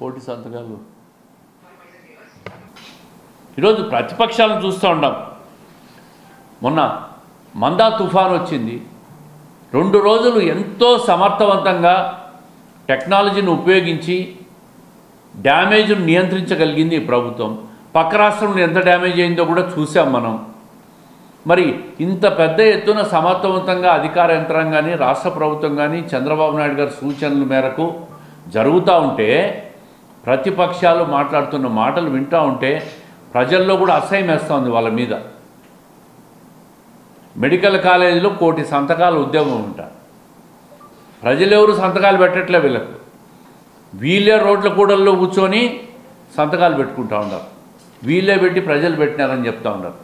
కోటి సంతకాలు. ఈరోజు ప్రతిపక్షాలను చూస్తూ ఉన్నాం మొన్న మందా తుఫాన్ వచ్చింది. రెండు రోజులు ఎంతో సమర్థవంతంగా టెక్నాలజీని ఉపయోగించి డ్యామేజ్ను నియంత్రించగలిగింది ఈ ప్రభుత్వం. పక్క రాష్ట్రంలో ఎంత డ్యామేజ్ అయిందో కూడా చూసాం మనం. మరి ఇంత పెద్ద ఎత్తున సమర్థవంతంగా అధికార యంత్రాంగాన్ని రాష్ట్ర ప్రభుత్వం కానీ చంద్రబాబు నాయుడు గారి సూచనల మేరకు జరుగుతూ ఉంటే ప్రతిపక్షాలు మాట్లాడుతున్న మాటలు వింటూ ఉంటే ప్రజల్లో కూడా అసహ్యం వేస్తోంది వాళ్ళ మీద. మెడికల్ కాలేజీలో కోటి సంతకాల ఉద్యోగం ఉంటారు ప్రజలెవరు సంతకాలు పెట్టట్లే వీళ్ళకు. వీళ్ళే రోడ్ల కూడల్లో కూర్చొని సంతకాలు పెట్టుకుంటా ఉన్నారు. వీళ్ళే పెట్టి ప్రజలు పెట్టినారని చెప్తా ఉన్నారు.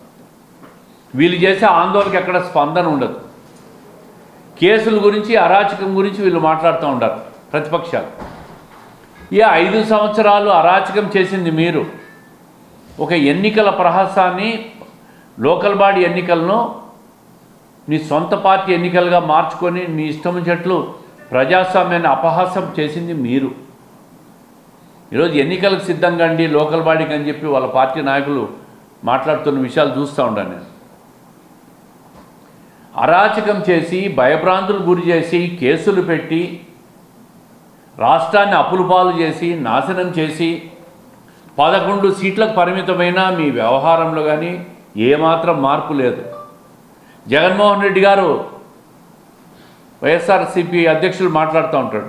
వీళ్ళు చేసే ఆందోళనకి ఎక్కడ స్పందన ఉండదు. కేసుల గురించి అరాచకం గురించి వీళ్ళు మాట్లాడుతూ ఉంటారు ప్రతిపక్షాలు. ఈ ఐదు సంవత్సరాలు అరాచకం చేసింది మీరు. ఒక ఎన్నికల ప్రహసాన్ని లోకల్ బాడీ ఎన్నికలను నీ సొంత పార్టీ ఎన్నికలుగా మార్చుకొని నీ ఇష్టం చెట్లు ప్రజాస్వామ్యాన్ని అపహాసం చేసింది మీరు. ఈరోజు ఎన్నికలకు సిద్ధంగా అండి లోకల్ బాడీకి అని చెప్పి వాళ్ళ పార్టీ నాయకులు మాట్లాడుతున్న విషయాలు చూస్తూ ఉంటాను నేను. అరాచకం చేసి భయభ్రాంతులు గురి చేసి కేసులు పెట్టి రాష్ట్రాన్ని అప్పులు పాలు చేసి నాశనం చేసి పదకొండు సీట్లకు పరిమితమైన మీ వ్యవహారంలో కానీ ఏమాత్రం మార్పు లేదు. జగన్మోహన్ రెడ్డి గారు వైఎస్ఆర్సీపీ అధ్యక్షులు మాట్లాడుతూ ఉంటాడు.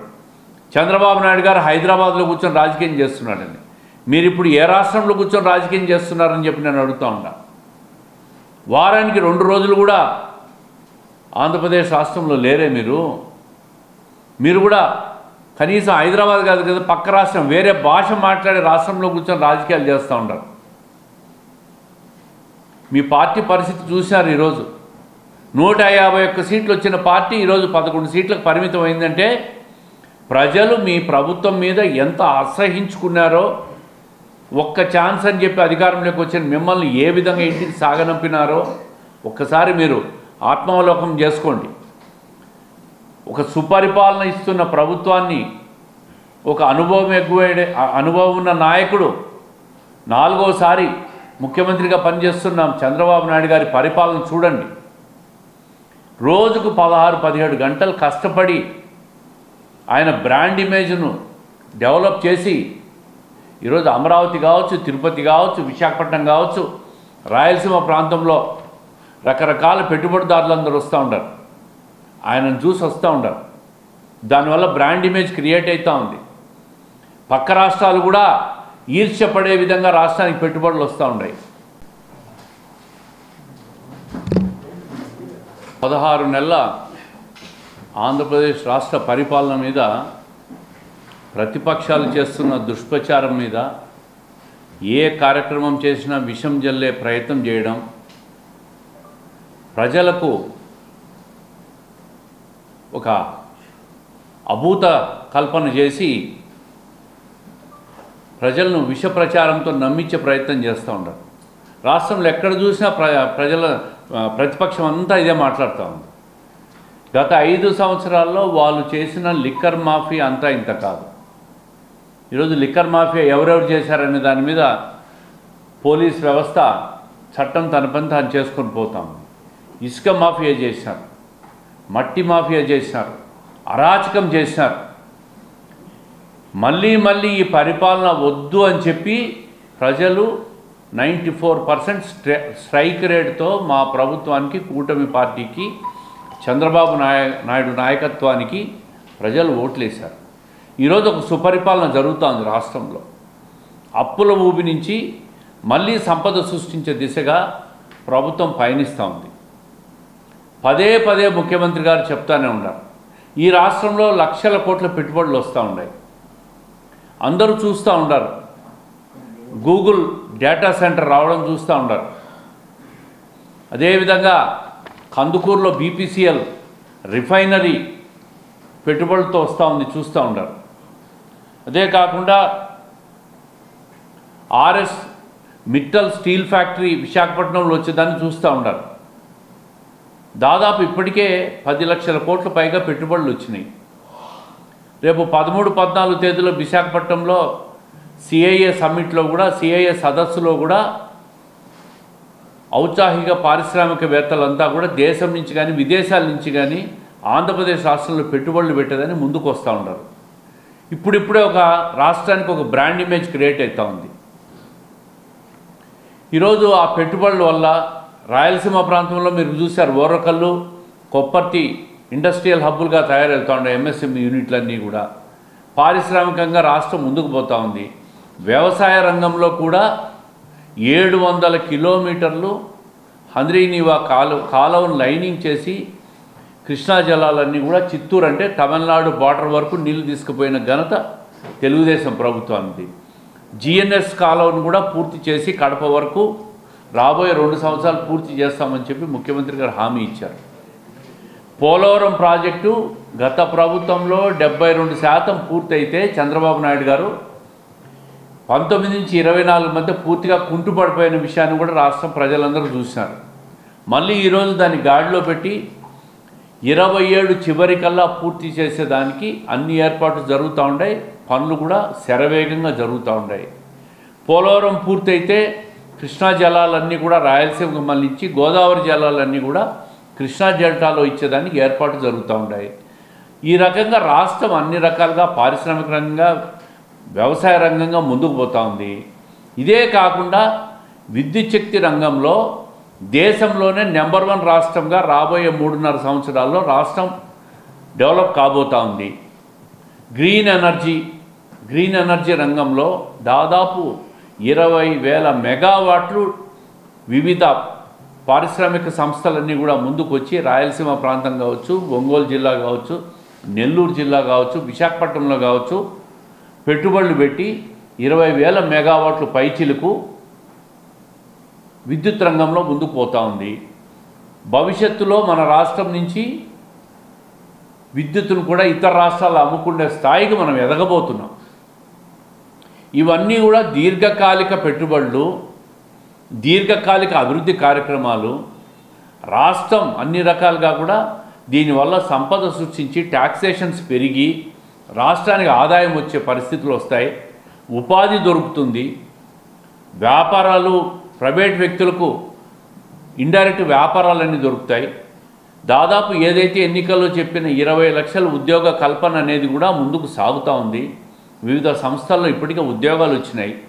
చంద్రబాబు నాయుడు గారు హైదరాబాద్లో కూర్చొని రాజకీయం చేస్తున్నాడని మీరు ఇప్పుడు ఏ రాష్ట్రంలో కూర్చొని రాజకీయం చేస్తున్నారని చెప్పి నేను అడుగుతూ ఉన్నా. వారానికి రెండు రోజులు కూడా ఆంధ్రప్రదేశ్ రాష్ట్రంలో లేరే మీరు? మీరు కూడా కనీసం హైదరాబాద్ కాదు కదా పక్క రాష్ట్రం వేరే భాష మాట్లాడే రాష్ట్రంలో కూర్చొని రాజకీయాలు చేస్తూ ఉంటారు మీ పార్టీ పరిస్థితి చూశారు ఈరోజు. నూట యాభై ఒక్క సీట్లు వచ్చిన పార్టీ ఈరోజు పదకొండు సీట్లకు పరిమితం అయిందంటే ప్రజలు మీ ప్రభుత్వం మీద ఎంత అసహించుకున్నారో ఒక్క ఛాన్స్ అని చెప్పి అధికారంలోకి వచ్చిన మిమ్మల్ని ఏ విధంగా ఇంటికి సాగనంపినారో ఒక్కసారి మీరు ఆత్మావలోకం చేసుకోండి. ఒక సుపరిపాలన ఇస్తున్న ప్రభుత్వాన్ని ఒక అనుభవం ఎక్కువ అనుభవం ఉన్న నాయకుడు నాలుగోసారి ముఖ్యమంత్రిగా పనిచేస్తున్నాం చంద్రబాబు నాయుడు గారి పరిపాలన చూడండి. రోజుకు పదహారు పదిహేడు గంటలు కష్టపడి ఆయన బ్రాండ్ ఇమేజ్ను డెవలప్ చేసి ఈరోజు అమరావతి కావచ్చు తిరుపతి కావచ్చు విశాఖపట్నం కావచ్చు రాయలసీమ ప్రాంతంలో రకరకాల పెట్టుబడిదారులు అందరూ వస్తూ ఉంటారు. ఆయనను చూసి వస్తూ ఉంటారు. దానివల్ల బ్రాండ్ ఇమేజ్ క్రియేట్ అవుతూ ఉంది. పక్క రాష్ట్రాలు కూడా ఈర్ష్యపడే విధంగా రాష్ట్రానికి పెట్టుబడులు వస్తూ ఉన్నాయి. పదహారు నెలల ఆంధ్రప్రదేశ్ రాష్ట్ర పరిపాలన మీద ప్రతిపక్షాలు చేస్తున్న దుష్ప్రచారం మీద ఏ కార్యక్రమం చేసినా విషం జల్లే ప్రయత్నం చేయడం ప్రజలకు ఒక అభూత కల్పన చేసి ప్రజలను విష ప్రచారంతో నమ్మించే ప్రయత్నం చేస్తూ ఉంటారు రాష్ట్రంలో ఎక్కడ చూసినా ప్ర ప్రజల ప్రతిపక్షం అంతా ఇదే మాట్లాడుతూ ఉంది. గత ఐదు సంవత్సరాల్లో వాళ్ళు చేసిన లిక్కర్ మాఫీ అంతా ఇంత కాదు. ఈరోజు లిక్కర్ మాఫియా ఎవరెవరు చేశారనే దాని మీద పోలీస్ వ్యవస్థ చట్టం తన పని తాను చేసుకొని పోతాం ఇసుక మాఫియా చేశారు. మట్టి మాఫియా చేశారు. అరాచకం చేశారు. మళ్ళీ మళ్ళీ ఈ పరిపాలన వద్దు అని చెప్పి ప్రజలు నైంటీ ఫోర్ పర్సెంట్ స్ట్రైక్ రేట్తో మా ప్రభుత్వానికి కూటమి పార్టీకి చంద్రబాబు నాయ నాయుడు నాయకత్వానికి ప్రజలు ఓట్లేశారు. ఈరోజు ఒక సుపరిపాలన జరుగుతోంది రాష్ట్రంలో. అప్పుల ఊబి నుంచి మళ్ళీ సంపద సృష్టించే దిశగా ప్రభుత్వం పయనిస్తూ ఉంది. పదే పదే ముఖ్యమంత్రి గారు చెప్తానే ఉన్నారు. ఈ రాష్ట్రంలో లక్షల కోట్ల పెట్టుబడులు వస్తూ ఉన్నాయి. అందరూ చూస్తూ ఉండారు గూగుల్ డేటా సెంటర్ రావడం చూస్తూ ఉన్నారు. అదేవిధంగా కందుకూరులో బీపీసీఎల్ రిఫైనరీ పెట్టుబడులతో వస్తూ ఉంది చూస్తూ ఉన్నారు. అదే కాకుండా ఆర్ఎస్ మిట్టల్ స్టీల్ ఫ్యాక్టరీ విశాఖపట్నంలో వచ్చేదాన్ని చూస్తూ ఉండారు దాదాపు ఇప్పటికే పది లక్షల కోట్ల పైగా పెట్టుబడులు వచ్చినాయి. రేపు పదమూడు పద్నాలుగు తేదీలో విశాఖపట్నంలో సిఐఏ సమ్మిట్లో కూడా సిఐఏ సదస్సులో కూడా ఔత్సాహిక పారిశ్రామికవేత్తలంతా కూడా దేశం నుంచి కానీ విదేశాల నుంచి కానీ ఆంధ్రప్రదేశ్ రాష్ట్రంలో పెట్టుబడులు పెట్టేదని ముందుకు వస్తూ ఉన్నారు. ఇప్పుడిప్పుడే ఒక రాష్ట్రానికి ఒక బ్రాండ్ ఇమేజ్ క్రియేట్ అవుతూ ఉంది. ఈరోజు ఆ పెట్టుబడుల వల్ల రాయలసీమ ప్రాంతంలో మీరు చూశారు ఓరకల్లు కొప్పర్తి ఇండస్ట్రియల్ హబ్బులుగా తయారవుతూ ఉన్నాయి ఎంఎస్ఎంఈ యూనిట్లన్నీ కూడా. పారిశ్రామికంగా రాష్ట్రం ముందుకు పోతూ ఉంది. వ్యవసాయ రంగంలో కూడా ఏడు వందల కిలోమీటర్లు హంద్రీనీవా కాలు కాలువను లైనింగ్ చేసి కృష్ణా జలాలన్నీ కూడా చిత్తూరు అంటే తమిళనాడు బార్డర్ వరకు నీళ్ళు తీసుకుపోయిన ఘనత తెలుగుదేశం ప్రభుత్వానికి జిఎన్ఎస్ కాలువను కూడా పూర్తి చేసి కడప వరకు రాబోయే రెండు సంవత్సరాలు పూర్తి చేస్తామని చెప్పి ముఖ్యమంత్రి గారు హామీ ఇచ్చారు. పోలవరం ప్రాజెక్టు గత ప్రభుత్వంలో డెబ్బై రెండు శాతం పూర్తయితే చంద్రబాబు నాయుడు గారు పంతొమ్మిది నుంచి ఇరవై నాలుగు మధ్య పూర్తిగా కుంటుపడిపోయిన విషయాన్ని కూడా రాష్ట్రం ప్రజలందరూ చూసినారు మళ్ళీ ఈరోజు దాన్ని గాడిలో పెట్టి ఇరవై ఏడు చివరికల్లా పూర్తి చేసేదానికి అన్ని ఏర్పాట్లు జరుగుతూ ఉన్నాయి పనులు కూడా శరవేగంగా జరుగుతూ ఉన్నాయి పోలవరం పూర్తయితే కృష్ణా జలాలన్నీ కూడా రాయలసీమకు మళ్ళించి గోదావరి జలాలన్నీ కూడా కృష్ణా డెల్టాలో ఇచ్చేదానికి ఏర్పాటు జరుగుతూ ఉన్నాయి. ఈ రకంగా రాష్ట్రం అన్ని రకాలుగా పారిశ్రామిక రంగంగా వ్యవసాయ రంగంగా ముందుకు పోతూ ఉంది. ఇదే కాకుండా విద్యుత్ శక్తి రంగంలో దేశంలోనే నెంబర్ వన్ రాష్ట్రంగా రాబోయే మూడున్నర సంవత్సరాల్లో రాష్ట్రం డెవలప్ కాబోతూ ఉంది. గ్రీన్ ఎనర్జీ గ్రీన్ ఎనర్జీ రంగంలో దాదాపు ఇరవై వేల మెగావాట్లు వివిధ పారిశ్రామిక సంస్థలన్నీ కూడా ముందుకొచ్చి రాయలసీమ ప్రాంతం కావచ్చు ఒంగోలు జిల్లా కావచ్చు నెల్లూరు జిల్లా కావచ్చు విశాఖపట్నంలో కావచ్చు పెట్టుబడులు పెట్టి ఇరవై వేల మెగావాట్లు పైచిలకు విద్యుత్ రంగంలో ముందుకు పోతూ ఉంది. భవిష్యత్తులో మన రాష్ట్రం నుంచి విద్యుత్తును కూడా ఇతర రాష్ట్రాలు అమ్ముకునే స్థాయికి మనం ఎదగబోతున్నాం. ఇవన్నీ కూడా దీర్ఘకాలిక పెట్టుబడులు దీర్ఘకాలిక అభివృద్ధి కార్యక్రమాలు. రాష్ట్రం అన్ని రకాలుగా కూడా దీనివల్ల సంపద సృష్టించి ట్యాక్సేషన్స్ పెరిగి రాష్ట్రానికి ఆదాయం వచ్చే పరిస్థితులు వస్తాయి. ఉపాధి దొరుకుతుంది. వ్యాపారాలు ప్రైవేట్ వ్యక్తులకు ఇండైరెక్ట్ వ్యాపారాలన్నీ దొరుకుతాయి. దాదాపు ఏదైతే ఎన్నికల్లో చెప్పిన ఇరవై లక్షల ఉద్యోగ కల్పన అనేది కూడా ముందుకు సాగుతూ ఉంది. వివిధ సంస్థల్లో ఇప్పటికే ఉద్యోగాలు వచ్చినాయి.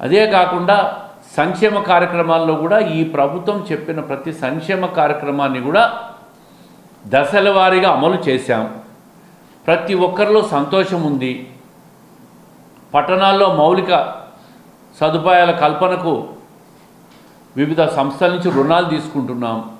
అదే కాకుండా సంక్షేమ కార్యక్రమాల్లో కూడా ఈ ప్రభుత్వం చెప్పిన ప్రతి సంక్షేమ కార్యక్రమాన్ని కూడా దశల వారీగా అమలు చేశాం. ప్రతి ఒక్కరిలో సంతోషం ఉంది. పట్టణాల్లో మౌలిక సదుపాయాల కల్పనకు వివిధ సంస్థల నుంచి రుణాలు తీసుకుంటున్నాం.